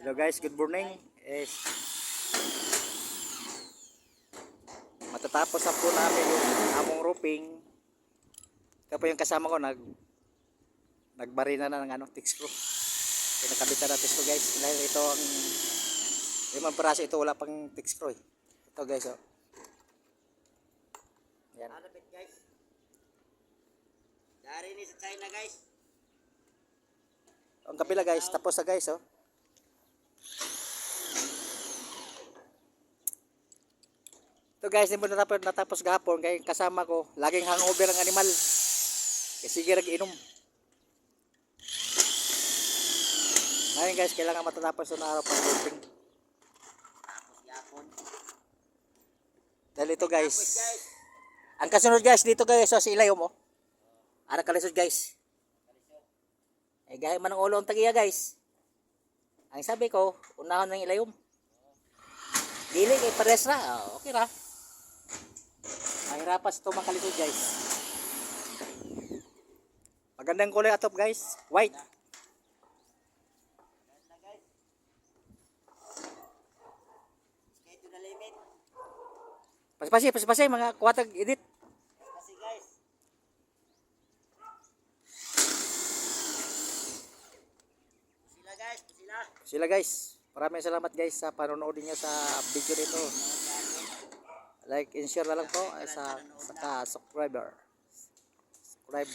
Hello guys, good morning. Is matatapos na po namin yung among roofing. Ito po yung kasama ko nag nagbarina na ng ano, tick screw. Pinakabitan natin ito guys. Dahil ito ang limang peraso ito wala pang screw. eh. Ito guys oh. Yan. Hanapit guys. Dari ni sa China guys. Ang kapila guys, tapos na guys oh. Ito guys, hindi mo natapos, natapos gahapon kaya kasama ko, laging hangover ang animal. Kasi sige nag-inom. Ngayon guys, kailangan matatapos na araw pang yapon. Dahil ito guys, ang kasunod guys, dito guys, so, si Ilayo mo. Ara kalisod guys. Eh, gaya man ang ulo ang tagiya guys. Ang sabi ko, unahon ng ilayom. Dili kay pares na. Oh, okay ra. Mahirapas ito makalisod guys. Magandang kulay atop guys. White. Pasipasi, pasipasi mga kuwatag edit. Kasi guys. Sila guys, sila. Sila guys. Maraming salamat guys sa panonood niyo sa video nito. Like and share na lang po eh, sa sa subscriber. Subscribe